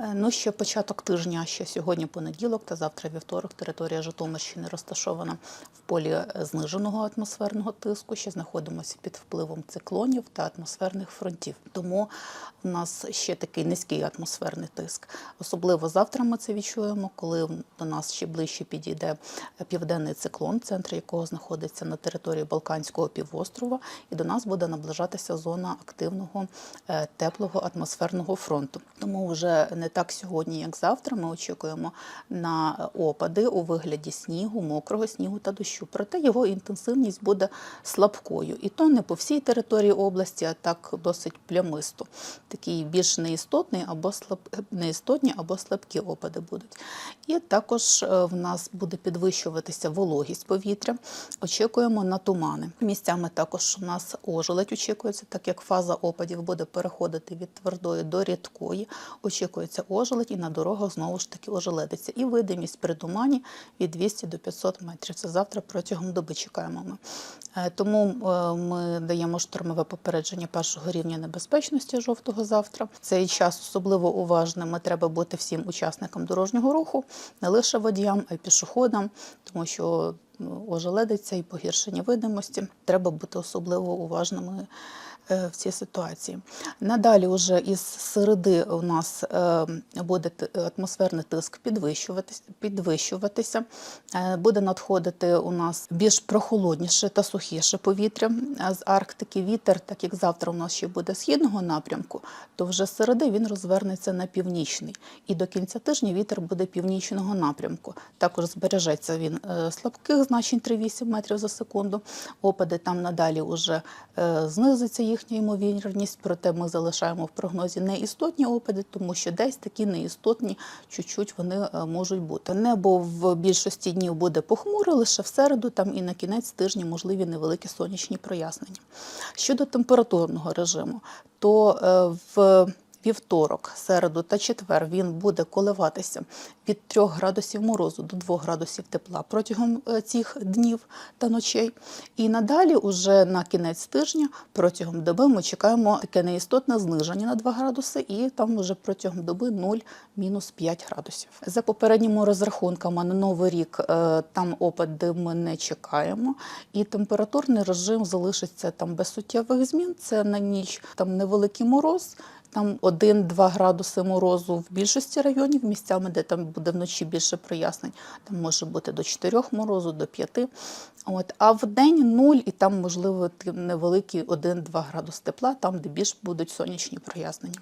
Е, Ну, ще початок тижня, ще сьогодні понеділок та завтра вівторок. Територія Житомирщини розташована полі е, зниженого атмосферного тиску. Ще знаходимося під впливом циклонів та атмосферних фронтів. Тому у нас ще такий низький атмосферний тиск. Особливо завтра ми це відчуємо, коли до нас ще ближче підійде південний циклон, центр якого знаходиться на території Балканського півострова, і до нас буде наближатися зона активного е, теплого атмосферного фронту. Тому вже не так сьогодні, як завтра. Ми очікуємо на опади у вигляді снігу, мокрого снігу та дощу. Проте його інтенсивність буде слабкою, і то не по всій території області, а так досить плямисто. Такий більш неістотний або слаб... неістотні або слабкі опади будуть. І також е, в нас буде підвищуватися вологість повітря. Очікуємо на тумани. Місцями також у нас ожеледь очікується, так як фаза опадів буде переходити від твердої до рідкої. Очікується ожеледь, і на дорогах знову ж таки ожеледиться. І видимість при тумані від 200 до 500 метрів. Це завтра протягом доби чекаємо ми. Е, Тому е, ми даємо штормове попередження першого рівня небезпечності жовтого завтра. В цей час особливо уважними треба бути всім учасникам дорожнього руху, не лише водіям, а й пішоходам, тому що ожеледиться і погіршення видимості. Треба бути особливо уважними в цій ситуації. Надалі, уже із середи, у нас е, буде атмосферний тиск підвищуватись, підвищуватися, Е, буде надходити у нас більш прохолодніше та сухіше повітря е, з Арктики. Вітер, так як завтра у нас ще буде східного напрямку, то вже з середи він розвернеться на північний. І до кінця тижня вітер буде північного напрямку. Також збережеться він е, слабких значень 3-8 метрів за секунду. Опади там надалі вже е, знизиться їхня ймовірність, проте ми залишаємо в прогнозі неістотні опади, тому що десь такі неістотні чуть-чуть вони е, можуть бути. Небо в більшості днів буде похмуре, лише в середу там і на кінець тижня можливі невеликі сонячні прояснення. Щодо температурного режиму, то е, в вівторок, середу та четвер він буде коливатися від 3 градусів морозу до 2 градусів тепла протягом е, цих днів та ночей. І надалі, уже на кінець тижня, протягом доби ми чекаємо таке неістотне зниження на 2 градуси, і там вже протягом доби 0 мінус 5 градусів. За попередніми розрахунками на новий рік е, там опади ми не чекаємо, і температурний режим залишиться там без суттєвих змін. Це на ніч там невеликий мороз. Там 1-2 градуси морозу в більшості районів, місцями, де там буде вночі більше прояснень, там може бути до 4 морозу, до 5. От, а в день 0 і там, можливо, невеликий 1-2 градус тепла, там, де більш будуть сонячні прояснення.